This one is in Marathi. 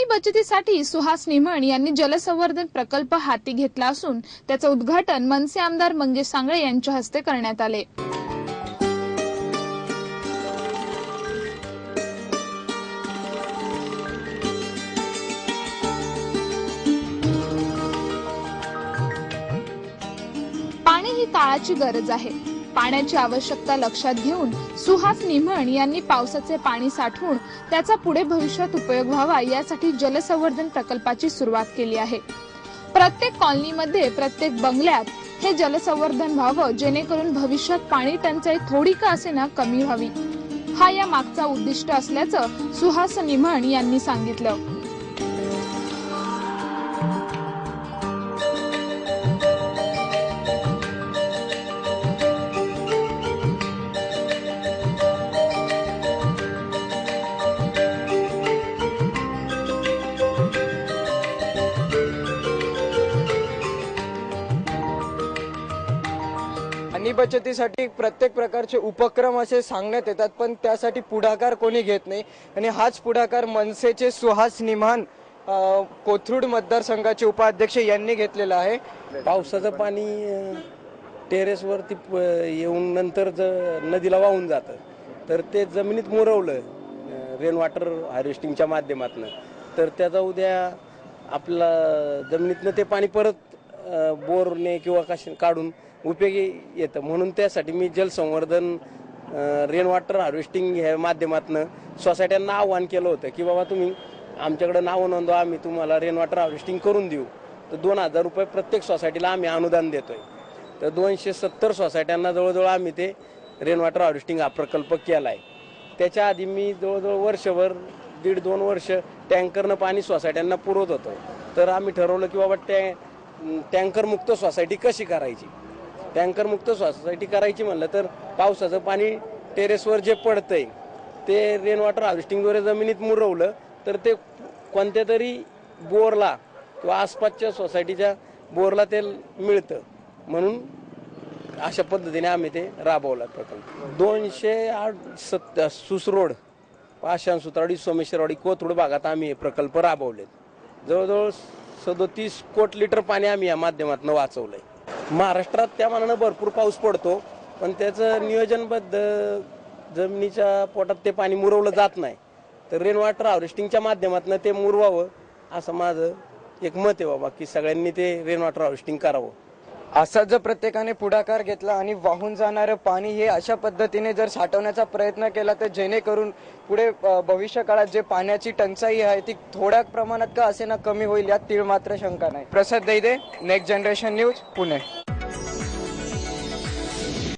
पाणी बचतीसाठी सुहास निमण यांनी जलसंवर्धन प्रकल्प हाती घेतला असून त्याचं उद्घाटन मनसे आमदार मंगेश सांगळे यांच्या हस्ते करण्यात आले. पाणी ही काळाची गरज आहे. पाण्याची आवश्यकता लक्षात घेऊन सुहास निमण यांनी पावसाचे पाणी साठवून त्याचा पुढे भविष्यात उपयोग व्हावा यासाठी जलसंवर्धन प्रकल्पाची सुरुवात केली आहे. प्रत्येक कॉलनीमध्ये प्रत्येक बंगल्यात हे जलसंवर्धन व्हावं जेणेकरून भविष्यात पाणी टंचाई थोडी का असेना कमी व्हावी? हा या मागचा उद्दिष्ट असल्याचं सुहास निमण यांनी सांगितलं. पाणी बचतीसाठी प्रत्येक प्रकारचे उपक्रम असे सांगण्यात येतात पण त्यासाठी पुढाकार कोणी घेत नाही. आणि हाच पुढाकार मनसेचे सुहास निमान कोथरूड मतदारसंघाचे उपाध्यक्ष यांनी घेतलेला आहे. पावसाचं पाणी टेरेसवरती प- येऊन नंतर ज नदीला वाहून जातं. तर ते जमिनीत मुरवलं रेन वॉटर हार्वेस्टिंगच्या माध्यमातून. तर त्याचा उद्या आपला जमिनीतनं ते पाणी परत बोरने किंवा कशा काढून उपयोगी येतं. म्हणून त्यासाठी मी जलसंवर्धन रेन वॉटर हार्वेस्टिंग ह्या माध्यमातून सोसायट्यांना आव्हान केलं होतं की बाबा तुम्ही आमच्याकडे नावं नोंदवा आम्ही तुम्हाला रेन वॉटर हार्वेस्टिंग करून देऊ. तर दोन हजार रुपये प्रत्येक सोसायटीला आम्ही अनुदान देतोय. तर दोनशे सत्तर सोसायट्यांना जवळजवळ आम्ही ते रेन वॉटर हार्वेस्टिंग हा प्रकल्प केला आहे त्याच्या आधी मी जवळजवळ वर्षभर दीड दोन वर्ष टँकरनं पाणी सोसायट्यांना पुरवत होतो. तर आम्ही ठरवलं की बाबा टॅ टँकरमुक्त सोसायटी कशी करायची? टँकरमुक्त सोसायटी करायची म्हणलं तर पावसाचं पाणी टेरेसवर जे पडतंय ते रेन वॉटर हार्वेस्टिंगद्वारे जमिनीत मुरवलं तर ते कोणत्या तरी बोरला किंवा आसपासच्या सोसायटीच्या बोरला ते मिळतं. म्हणून अशा पद्धतीने आम्ही ते राबवला प्रकल्प. दोनशे आठ सत्त सुसरोड पाषाण सुत्राडी सोमेश्वरवाडी कोथरूड भागात आम्ही हे प्रकल्प राबवलेत. जवळजवळ सदोतीस कोट लिटर पाणी आम्ही या माध्यमातून वाचवलंय. महाराष्ट्रात त्या मानानं भरपूर पाऊस पडतो पण त्याचं नियोजनबद्ध जमिनीच्या पोटात ते पाणी मुरवलं जात नाही. तर रेन वॉटर हार्वेस्टिंगच्या माध्यमातून ते मुरवावं असं माझं एक मत आहे बाबा की सगळ्यांनी ते रेन वॉटर हार्वेस्टिंग करावं. असा जर प्रत्येकाने पुढाकार घेतला आणि वाहून जाणारं पाणी हे अशा पद्धतीने जर साठवण्याचा प्रयत्न केला तर जेणेकरून पुढे भविष्य काळात जे पाण्याची टंचाई आहे ती थोड्या प्रमाणात का असे ना कमी होईल यात तीळ मात्र शंका नाही. प्रसाद दैदे नेक्स्ट जनरेशन न्यूज पुणे.